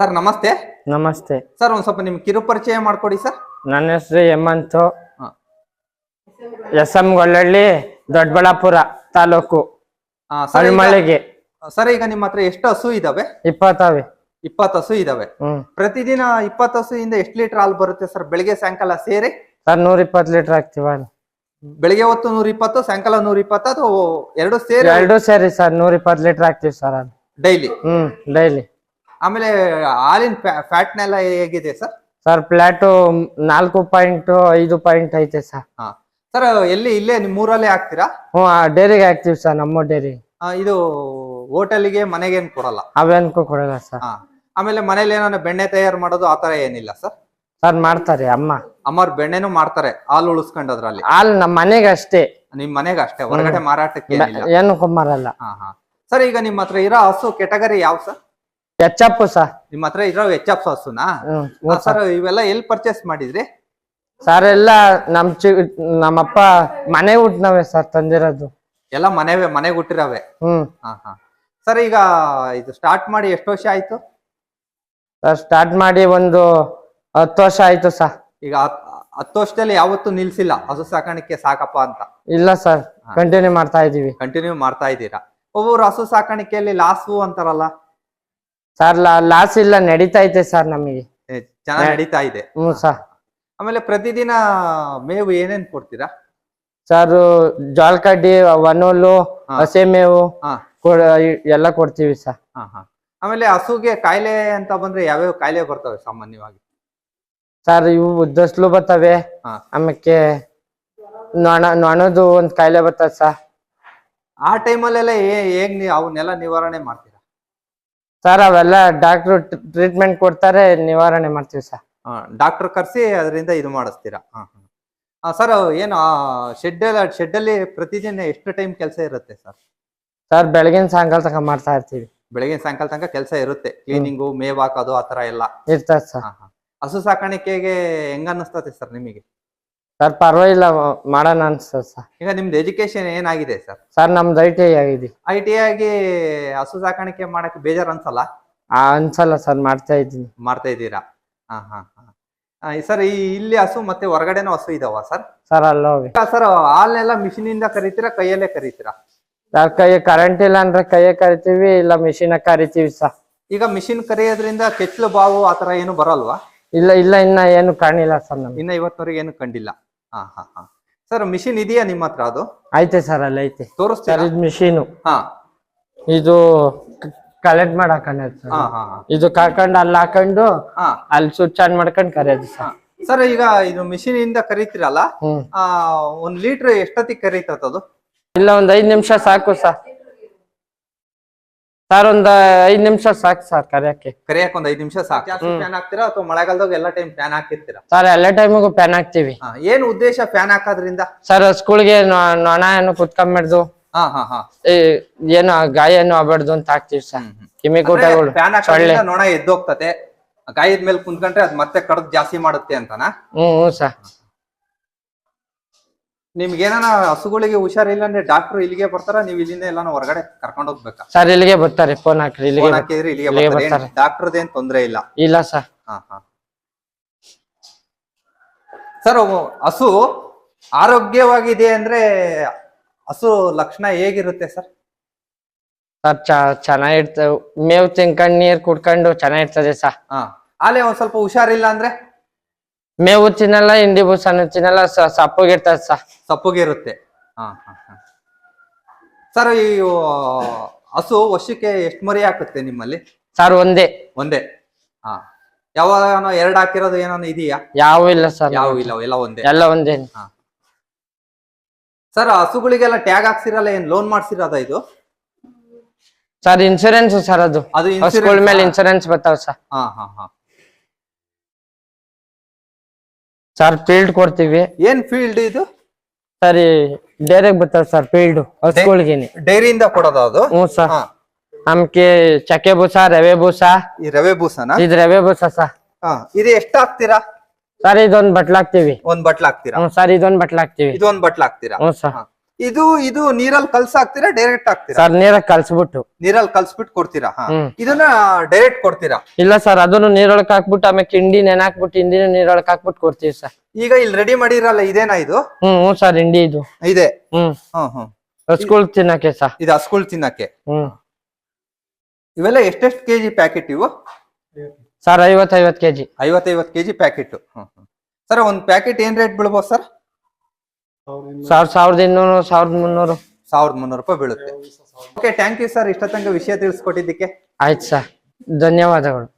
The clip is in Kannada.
ಸರ್ ನಮಸ್ತೆ. ನಮಸ್ತೆ. ಸರ್ ಒಂದ್ ಸ್ವಲ್ಪ ನಿಮ್ ಕಿರು ಪರಿಚಯ ಮಾಡ್ಕೊಡಿ ಸರ್. ನನ್ನ ಹೆಸರು ಹೇಮಂತ್. ಹಾ. S M Gollahalli Doddaballapura taluk. ಆ, ಸರ್ ಈಗ- ಅಳ್ಮಳಿಗೆ ಸರ್ ಈಗ ನಿಮ್ಮ ಹತ್ರ ಎಷ್ಟು ಹಸು ಇದಾವೆ? ಇಪ್ಪತ್ತಾವೆ. ಇಪ್ಪತ್ತು ಹಸು ಇದಾವೆ. ಹ್ಮ್. ಪ್ರತಿದಿನ ಹಸು ಇಂದ ಎಷ್ಟು ಲೀಟರ್ ಹಾಲು ಬರುತ್ತೆ ಸರ್? ಬೆಳಿಗ್ಗೆ ಸಾಯಂಕಾಲ ಸೇರಿ? ಸರ್ ನೂರ ಇಪ್ಪತ್ತು ಲೀಟರ್ ಹಾಕ್ತಿವ ಬೆಳಿಗ್ಗೆ ಹೊತ್ತು ನೂರ ಇಪ್ಪತ್ತು ಸಾಯಂಕಾಲ ನೂರ ಇಪ್ಪತ್ತು ಅದು ಎರಡು ಸೇರಿ? ಎರಡು ಸೇರಿ ಸರ್ ನೂರ ಇಪ್ಪತ್ತು ಲೀಟರ್ ಹಾಕ್ತಿವಿ ಸರ್ ಅದು. ಡೈಲಿ? ಹ್ಮ್ ಡೈಲಿ. ಆಮೇಲೆ ಹಾಲಿನ ಫ್ಯಾಟ್ನೆಲ್ಲ ಹೇಗಿದೆ ಸರ್ ಸರ್ ಫ್ಲಾಟ್ ನಾಲ್ಕು ಪಾಯಿಂಟ್ ಐದು ಪಾಯಿಂಟ್ ಐತೆ ಸರ್ ಹಾ. ಸರ್ ಎಲ್ಲಿ ಇಲ್ಲೇ ನಿಮ್ಮ ಊರಲ್ಲೇ ಹಾಕ್ತೀರಾ? ಹ್ಞೂ ಡೈರಿಗೆ ಹಾಕ್ತೀವಿ ಸರ್ ನಮ್ಮ ಡೈರಿ ಆ, ಇದು ಹೋಟೆಲ್ಗೆ ಮನೆಗೇನು ಕೊಡಲ್ಲ? ಅವೇನ್ಕೂ ಕೊಡಲ್ಲ ಸರ್ ಹಾ. ಆಮೇಲೆ ಮನೇಲಿ ಏನಾದ್ರು ಬೆಣ್ಣೆ ತಯಾರು ಮಾಡೋದು ಆತರ ಏನಿಲ್ಲ ಸರ್ ಸರ್ ಮಾಡ್ತಾರೆ ಅಮ್ಮ. ಅಮ್ಮರ್ ಬೆಣ್ಣೆನೂ ಮಾಡ್ತಾರೆ ಹಾಲು ಉಳಿಸ್ಕೊಂಡು ಅದ್ರಲ್ಲಿ. ಹಾಲು ನಮ್ಮ ಮನೆಗೆ ಅಷ್ಟೇ. ನಿಮ್ ಮನೆಗೆ ಅಷ್ಟೇ ಹೊರಗಡೆ ಮಾರಾಟಕ್ಕೆ ಏನಿಲ್ಲ. ಏನು ಮಾರಲ್ಲ ಹಾ ಹಾ. ಸರ್ ಈಗ ನಿಮ್ಮ ಹತ್ರ ಇರೋ ಹಸು ಕೆಟಗರಿ ಯಾವ ಸರ್ ಕೆಚ್ಚಪ್ಪು ಸರ್ ನಿಮ್ಮ ಹತ್ರ ಇರೋ ಹಸುನಾ ಹ್ಮ್ ಸರ್ ಇವೆಲ್ಲ ಎಲ್ಲಿ ಪರ್ಚೇಸ್ ಮಾಡಿದ್ರಿ? ಸರ್ ಎಲ್ಲ ನಮ್ ಚಿ ನಮ್ಮಪ್ಪ ಮನೆ ಹುಟ್ಟಿನವೆ ಸರ್ ತಂದಿರೋದು. ಎಲ್ಲ ಮನೆವೇ ಮನೆಗೆ ಹುಟ್ಟಿರವೆ? ಹ್ಮ್. ಹಾ ಹಾ. ಸರ್ ಈಗ ಇದು ಸ್ಟಾರ್ಟ್ ಮಾಡಿ ಎಷ್ಟು ವರ್ಷ ಆಯ್ತು? ಸರ್ ಸ್ಟಾರ್ಟ್ ಮಾಡಿ ಒಂದು ಹತ್ತು ವರ್ಷ ಆಯ್ತು ಸರ್ ಈಗ ಹತ್- ಹತ್ತು ವರ್ಷದಲ್ಲಿ ಯಾವತ್ತೂ ನಿಲ್ಸಿಲ್ಲ. ಹಸು ಸಾಕಾಣಿಕೆ ಸಾಕಪ್ಪ ಅಂತ. ಇಲ್ಲ ಸರ್ ಕಂಟಿನ್ಯೂ ಮಾಡ್ತಾ ಇದೀವಿ. ಕಂಟಿನ್ಯೂ ಮಾಡ್ತಾ ಇದ್ದೀರಾ? ಒಬ್ಬೊಬ್ರು ಹಸು ಸಾಕಾಣಿಕೆಯಲ್ಲಿ ಲಾಸು ಅಂತಾರಲ್ಲ. ಸರ್ ಲಾಸ್ ಇಲ್ಲ ನಡೀತಾ ಐತೆ ಸರ್ ನಮಗೆ. ಚೆನ್ನಾಗಿ ನಡೀತಾ ಇದೆ. ಹ್ಞೂ ಸರ್ ಆಮೇಲೆ ಪ್ರತಿದಿನ ಮೇವು ಏನೇನ್ ಕೊಡ್ತೀರಾ? ಸರ್ ಜೋಳ ಕಡ್ಡಿ ಒನೋಲು ಹಾ. ಹಸೆ ಮೇವು ಎಲ್ಲ ಕೊಡ್ತೀವಿ ಸರ್ ಹಾ ಹಾ. ಆಮೇಲೆ ಹಸುಗೆ ಕಾಯಿಲೆ ಅಂತ ಬಂದ್ರೆ ಯಾವ್ಯಾವ ಕಾಯಿಲೆ ಬರ್ತವೆ ಸಾಮಾನ್ಯವಾಗಿ? ಸರ್ ಇವು ಉದ್ದಸ್ಲು ಬರ್ತವೆ. ಹಾ. ಆಮೇಲೆ ನೊಣ ನೊಣದು ಒಂದ್ ಕಾಯಿಲೆ ಬರ್ತದೆ ಸರ್ ಆ ಟೈಮಲ್ಲೆಲ್ಲ ಹೇಗ್ ಅವನ್ನೆಲ್ಲ ನಿವಾರಣೆ ಮಾಡ್ತೀರಾ? ಸರ್ ಅವೆಲ್ಲ ಡಾಕ್ಟ್ರು ಟ್ರೀಟ್ಮೆಂಟ್ ಕೊಡ್ತಾರೆ ನಿವಾರಣೆ ಮಾಡ್ತೀವಿ ಸರ್ ಡಾಕ್ಟರ್ ಕರ್ಸಿ ಅದರಿಂದ ಇದು ಮಾಡಿಸ್ತೀರಾ? ಹಾ ಹಾ. ಸರ್ ಏನು ಶೆಡ್ ಶೆಡ್ ಅಲ್ಲಿ ಪ್ರತಿದಿನ ಎಷ್ಟು ಟೈಮ್ ಕೆಲಸ ಇರುತ್ತೆ ಸರ್ ಸರ್ ಬೆಳಗಿನ ಸಾಯಂಕಾಲ ತನಕ ಮಾಡ್ತಾ ಇರ್ತೀವಿ. ಬೆಳಗಿನ ಸಾಯಂಕಾಲ ತನಕ ಕೆಲಸ ಇರುತ್ತೆ. ಕ್ಲೀನಿಂಗು ಮೇವ್ ಹಾಕೋದು ಆ ತರ ಎಲ್ಲ. ಇರ್ತದೆ ಸರ್ ಹಾ ಹಾ. ಹಸು ಸಾಕಾಣಿಕೆಗೆ ಹೆಂಗ ಅನ್ನಿಸ್ತದೆ ಸರ್ ನಿಮಗೆ? ಸರ್ ಪರವಾಗಿಲ್ಲ ಮಾಡೋಣ ಅನ್ಸ್ತದೆ ಸರ್. ಈಗ ನಿಮ್ದು ಎಜುಕೇಶನ್ ಏನಾಗಿದೆ ಸರ್? ಸರ್ ನಮ್ದು ಐ ಟಿ ಐ ಆಗಿದೆ. ಐ ಟಿ ಆಗಿ ಹಸು ಸಾಕಾಣಿಕೆ ಮಾಡಕ್ಕೆ ಬೇಜಾರು ಅನ್ಸಲ್ಲ ಆ, ಅನ್ಸಲ್ಲ ಸರ್ ಮಾಡ್ತಾ ಇದ್ದೀನಿ. ಮಾಡ್ತಾ ಇದ್ದೀರಾ? ಹಾ ಹಾ ಹಾ. ಸರ್ ಈ ಇಲ್ಲಿ ಹಸು ಮತ್ತೆ ಹೊರಗಡೆನೂ ಹಸು ಇದಾವ ಸರ್? ಸರ್ ಅಲ್ಲೋಗಿ ಸರ್ ಹಾಲ್ನೆಲ್ಲ ಮಿಷಿನ್ ಇಂದ ಕರಿತೀರಾ ಕೈಯಲ್ಲೇ ಕರಿತೀರಾ? ಸರ್ ಕೈ ಕರೆಂಟ್ ಇಲ್ಲ ಅಂದ್ರೆ ಕೈಯೇ ಕರಿತೀವಿ ಇಲ್ಲ ಮಿಷಿನ ಕರಿತೀವಿ ಸರ್. ಈಗ ಮಿಷಿನ್ ಕರಿಯೋದ್ರಿಂದ ಕೆಚ್ಚಲು ಬಾವು ಆತರ ಏನು ಬರಲ್ವಾ? ಇಲ್ಲ ಇಲ್ಲ ಇನ್ನ ಏನು ಕಾಣಿಲ್ಲ ಸರ್ ನಮ್ಗೆ. ಇನ್ನ ಇವತ್ತವರೆಗೆ ಏನು ಕಂಡಿಲ್ಲ. ಹಾ ಹಾ ಹಾ. ಸರ್ ಮಿಷಿನ್ ಇದೆಯಾ ನಿಮ್ಮ ಹತ್ರ ಅದು? ಐತೆ ಸರ್ ಅಲ್ಲಿ ಐತೆ. ಸರ್ ತೋರಿಸ್ತೀರಾ ಇದು ಮಿಷಿನು ಹಾ. ಇದು ಕಲೆಕ್ಟ್ ಮಾಡಾಕಂಡ ಸರ್ ಹಾ ಹಾ ಹಾ. ಇದು ಕಾಕೊಂಡು ಅಲ್ಲಿ ಹಾಕೊಂಡು ಹಾ. ಅಲ್ಲಿ ಸ್ವಿಚ್ ಆನ್ ಮಾಡ್ಕೊಂಡು ಕರೆಯೋದು ಸರ್. ಸರ್ ಈಗ ಇದು ಮಿಷಿನ್ ಇಂದ ಕರೀತಿರಲ್ಲ? ಹ್ಮ್. ಆ ಒಂದ್ ಲೀಟರ್ ಎಷ್ಟೊತ್ತಿಗೆ ಕರೀತದ ಇಲ್ಲ ಒಂದ್ ಐದ್ ನಿಮಿಷ ಸಾಕು ಸರ್. ಸರ್ ಒಂದ್ ಐದ್ ನಿಮಿಷ ಸಾಕು ಸರ್ ಕರಿಯಕ್ಕೆ. ಕರಿಯಕ್ ಒಂದ್ ಐದ್ ನಿಮಿಷ ಸಾಕು. ಜಾಸ್ತಿ ಫ್ಯಾನ್ ಹಾಕ್ತೀರಾ ಅಥವಾ ಮಳೆಗಾಲದಾಗ ಎಲ್ಲಾ ಟೈಮ್ ಫ್ಯಾನ್ ಹಾಕಿರ್ತೀರಾ? ಸರ್ ಎಲ್ಲ ಟೈಮಿಗೂ ಫ್ಯಾನ್ ಹಾಕ್ತಿವಿ. ಹಾ, ಏನ್ ಉದ್ದೇಶ ಫ್ಯಾನ್ ಹಾಕೋದ್ರಿಂದ? ಸರ್ ಸ್ಕೂಲ್ಗೆ ನೊಣ ಏನು ಕುತ್ಕೊಂಬಿಡ್ದು ಹಾ ಹಾ ಹಾ. ಏನು ಗಾಯ ಏನು ಆಗ್ಬಾರ್ದು ಅಂತ ಹಾಕ್ತಿವಿ ಸರ್ ಕಿಮಿಕೂಟಗಳು ಫ್ಯಾನ್ ಸೊಳ್ಳೆ ಹಾಕೋದ್ರಿಂದ ನೊಣ ಎದ್ದೋಗ್ತತೆ. ಗಾಯದ ಮೇಲೆ ಕುಂತ್ಕೊಂಡ್ರೆ ಅದ್ ಮತ್ತೆ ಕಡದ್ ಜಾಸ್ತಿ ಮಾಡುತ್ತೆ ಅಂತನಾ? ಹ್ಮ್ ಹ್ಮ್ ಸರ್ ನಿಮ್ಗೆ ಏನಾನ ಹಸುಗಳಿಗೆ ಹುಷಾರಿಲ್ಲ ಅಂದ್ರೆ ಡಾಕ್ಟರ್ ಇಲ್ಲಿಗೆ ಬರ್ತಾರ? ನೀವು ಇಲ್ಲಿಂದ ಎಲ್ಲಾನು ಹೊರಗಡೆ ಕರ್ಕೊಂಡು ಹೋಗ್ಬೇಕಾ? ಸರ್ ಇಲ್ಲಿಗೆ ಬರ್ತಾರೆ ಫೋನ್ ಹಾಕ್ರಿ ಇಲ್ಲಿಗೆ ಫೋನ್ ಏನ್ ಹಾಕಿದ್ರೆ ಇಲ್ಲಿಗೆ ಇಲ್ಲಿಗೆ ಬರ್ತಾರೆ. ಬರ್ತಾರೆ. ಡಾಕ್ಟರ್ದೇನ್ ತೊಂದ್ರೆ ಇಲ್ಲ? ಇಲ್ಲ ಸರ್ ಹಾ ಹಾ. ಸರ್ ಹಸು ಆರೋಗ್ಯವಾಗಿದೆ ಅಂದ್ರೆ ಹಸು ಲಕ್ಷಣ ಹೇಗಿರುತ್ತೆ ಸರ್ ಸರ್ ಚ ಚೆನ್ನಾಗಿರ್ತವೆ ಮೇವು ತಿನ್ಕೊಂಡು ನೀರ್ ಕುಡ್ಕೊಂಡು ಚೆನ್ನಾಗಿರ್ತದೆ ಸರ್ ಹಾ. ಅಲ್ಲೇ ಒಂದ್ ಸ್ವಲ್ಪ ಹುಷಾರಿಲ್ಲ ಅಂದ್ರೆ? ಮೇವು ತಿನ್ನಲ್ಲ ಹಿಂಡಿ ಬೂಸನ್ನು ತಿನ್ನಲ್ಲ ಸ- ಸಪ್ಪಗಿರ್ತದೆ ಸರ್ ಸಪ್ಪಗೆ ಇರುತ್ತೆ ಹಾ ಹಾ ಹಾ. ಸರ್ ಈ ಹಸು ವರ್ಷಕ್ಕೆ ಎಷ್ಟು ಮರಿ ಹಾಕುತ್ತೆ ನಿಮ್ಮಲ್ಲಿ? ಸರ್ ಒಂದೇ. ಒಂದೇ. ಹಾ. ಯಾವಾಗ ಎರಡು ಹಾಕಿರೋದು ಏನೋ ಇದೆಯಾ? ಯಾವ ಇಲ್ಲ ಸರ್. ಯಾವ ಇಲ್ಲ ಎಲ್ಲ ಒಂದೇ. ಎಲ್ಲ ಒಂದೇ. ಸರ್ ಹಸುಗಳಿಗೆಲ್ಲ ಟ್ಯಾಗ್ ಹಾಕ್ಸಿರಲ್ಲ ಏನ್ ಲೋನ್ ಮಾಡ್ಸಿರೋದ ಇದು? ಸರ್ ಇನ್ಸೂರೆನ್ಸ್ ಸರ್ ಅದು. ಅದು ಮೇಲೆ ಇನ್ಸೂರೆನ್ಸ್ ಬರ್ತಾವ ಸರ್. ಹಾ ಹಾ ಹಾ. ಸರ್ ಫೀಲ್ಡ್ ಕೊಡ್ತೀವಿ. ಏನ್ ಫೀಲ್ಡ್ ಇದು? ಸರಿ ಡೈರೆಕ್ಟ್ ಬರ್ತದೆ ಸರ್ ಫೀಲ್ಡ್ ಸ್ಕೂಲ್ಗೆನೆ ಡೈರಿಯಿಂದ ಕೊಡೋದು ಅದು? ಹ್ಞೂ ಸರ್ ಹಾ. ನಮ್ಗೆ ಚಕ್ಕೆ ಬೂಸ ರವೆ ಬೂಸ ಈ ರವೆ ಬೂಸನ ಇದ್ ರವೆ ಬೂಸ ಸರ್ ಹಾ. ಇದು ಎಷ್ಟು ಹಾಕ್ತೀರಾ ಸರ್ ಇದೊಂದ್ ಬಟ್ಲಾಕ್ತಿವಿ ಒಂದ್ ಬಟ್ಲ ಹಾಕ್ತೀರಾ? ಹ್ಞೂ ಸರ್ ಇದೊಂದ್ ಬಟ್ಲಾಕ್ತಿವಿ ಇದೊಂದ್ ಬಟ್ಲ ಹಾಕ್ತೀರಾ? ಹ್ಞೂ ಸರ್ ಹಾ. ಇದು ಇದು ನೀರಲ್ಲಿ ಕಲ್ಸ ಹಾಕ್ತೀರಾ ಡೈರೆಕ್ಟ್ ಹಾಕ್ತೀರಾ? ಸರ್ ನೀರಾಗ ಕಲ್ಸ್ಬಿಟ್ಟು. ನೀರಲ್ಲಿ ಕಲ್ಸ್ಬಿಟ್ಟು ಕೊಡ್ತೀರಾ? ಹಾ. ಹ್ಮ್. ಇದನ್ನ ಡೈರೆಕ್ಟ್ ಕೊಡ್ತೀರಾ? ಇಲ್ಲ ಸರ್ ಅದನ್ನು ನೀರೊಳಕ್ ಹಾಕ್ಬಿಟ್ಟು ಆಮೇಲೆ ಹಿಂಡಿ ನೆನಾಕ್ಬಿಟ್ಟು ಹಿಂದಿನ ನೀರೊಳಕ್ ಹಾಕ್ಬಿಟ್ಟು ಕೊಡ್ತೀವಿ ಸರ್. ಈಗ ಇಲ್ಲಿ ರೆಡಿ ಮಾಡಿರಲ್ಲ ಇದೇನಾ ಇದು? ಹ್ಮ್ ಹ್ಞೂ ಸರ್ ಹಿಂಡಿ ಇದು. ಇದೆ. ಹ್ಮ್. ಹ್ಮ್ ಹ್ಮ್. ಸ್ಕೂಲ್ ತಿನ್ನಕ್ಕೆ ಸರ್. ಇದು ಹಸ್ಕುಳ್ ತಿನ್ನಕ್ಕೆ? ಹ್ಮ್. ಇವೆಲ್ಲ ಎಷ್ಟೆಷ್ಟು ಕೆಜಿ ಪ್ಯಾಕೆಟ್ ಇವು? ಸರ್ ಐವತ್ ಐವತ್ ಕೆಜಿ. ಐವತ್ತೈವತ್ತು ಕೆಜಿ ಪ್ಯಾಕೆಟ್. ಸರ್ ಒಂದ್ ಪ್ಯಾಕೆಟ್ ಏನ್ ರೇಟ್ ಬೀಳ್ಬೋದು ಸರ್? ಸಾವಿರ ಸಾವಿರದ ಇನ್ನೂರು ಸಾವಿರದ ಮುನ್ನೂರು. ಸಾವಿರದ ಮುನ್ನೂರು ರೂಪಾಯಿ ಬೀಳುತ್ತೆ. ಓಕೆ ಥ್ಯಾಂಕ್ ಯು ಸರ್ ಇಷ್ಟ ವಿಷಯ ವಿಷಯ ತಿಳಿಸ್ಕೊಟ್ಟಿದ್ದಕ್ಕೆ. ಆಯ್ತು ಸರ್ ಧನ್ಯವಾದಗಳು.